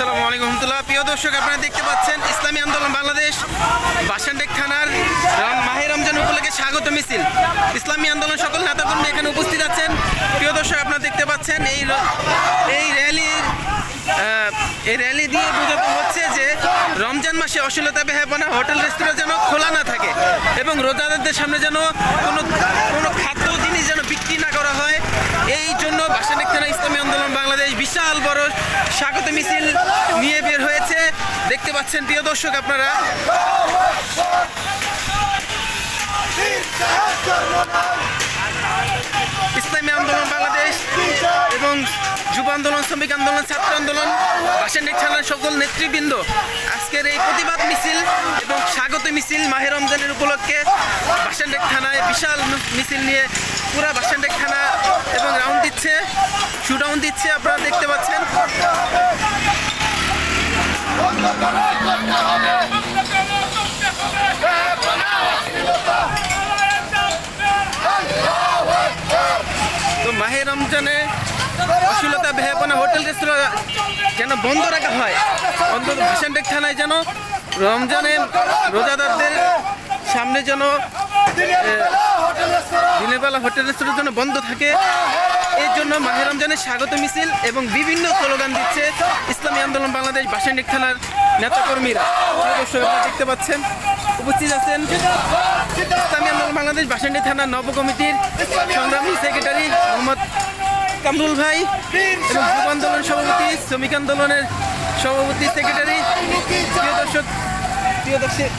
আসসালামু আলাইকুম রহমতুল্লাহ। প্রিয় দর্শক, আপনারা দেখতে পাচ্ছেন ইসলামী আন্দোলন বাংলাদেশ বাসানডেক থানার মাহে রমজান উপলক্ষে স্বাগত মিছিল। ইসলামী আন্দোলন সকল নেতাকর্মী এখানে উপস্থিত আছেন। প্রিয় দর্শক, আপনারা দেখতে পাচ্ছেন এই এই র্যালির এই র্যালি দিয়ে বোঝানো হচ্ছে যে রমজান মাসে অশ্লীলতা বেহাপনা হোটেল, রেস্তোরাঁ যেন খোলা না থাকে এবং রোজাদারদের সামনে যেন কোনো কোনো খাদ্য জিনিস যেন বিক্রি না করা হয় এই জন্য বাসানেক থানা ইসলামী আন্দোলন বাংলাদেশ বিশাল বড় স্বাগত মিছিল নিয়ে বের হয়েছে। দেখতে পাচ্ছেন প্রিয় দর্শক আপনারা। ইসলামী আন্দোলন বাংলাদেশ এবং যুব আন্দোলন, শ্রমিক আন্দোলন, ছাত্র আন্দোলন বাসানেক থানার সকল নেতৃবৃন্দ আজকের এই প্রতিবাদ মিছিল এবং স্বাগত মিছিল মাহে রমজানের উপলক্ষে বাসানেক থানায় বিশাল মিছিল নিয়ে পুরা দেখতে পাচ্ছেন। তো মাহে রমজানে অশ্লীলতা বেহাপনা হোটেল, রেস্তোরাঁ যেন বন্ধ রাখা হয়? অন্তত ভাসানটেক থানায় যেন রমজানে রোজাদারদের সামনে যেন দিনের বেলা হোটেল রেস্তোরাঁ যেন বন্ধ থাকে। এর জন্য মাহে রমজানের স্বাগত মিছিল এবং বিভিন্ন স্লোগান দিচ্ছে ইসলামী আন্দোলন বাংলাদেশ বাসানিক থানার নেতাকর্মীরা। দেখতে পাচ্ছেন, উপস্থিত আছেন ইসলামী আন্দোলন বাংলাদেশ বাসান্ডি থানার নব কমিটির সংগ্রামী সেক্রেটারি মোহাম্মদ কামরুল ভাই এবং যুব আন্দোলন সভাপতি, শ্রমিক আন্দোলনের সভাপতি সেক্রেটারি। প্রিয় দর্শক প্রিয় দর্শক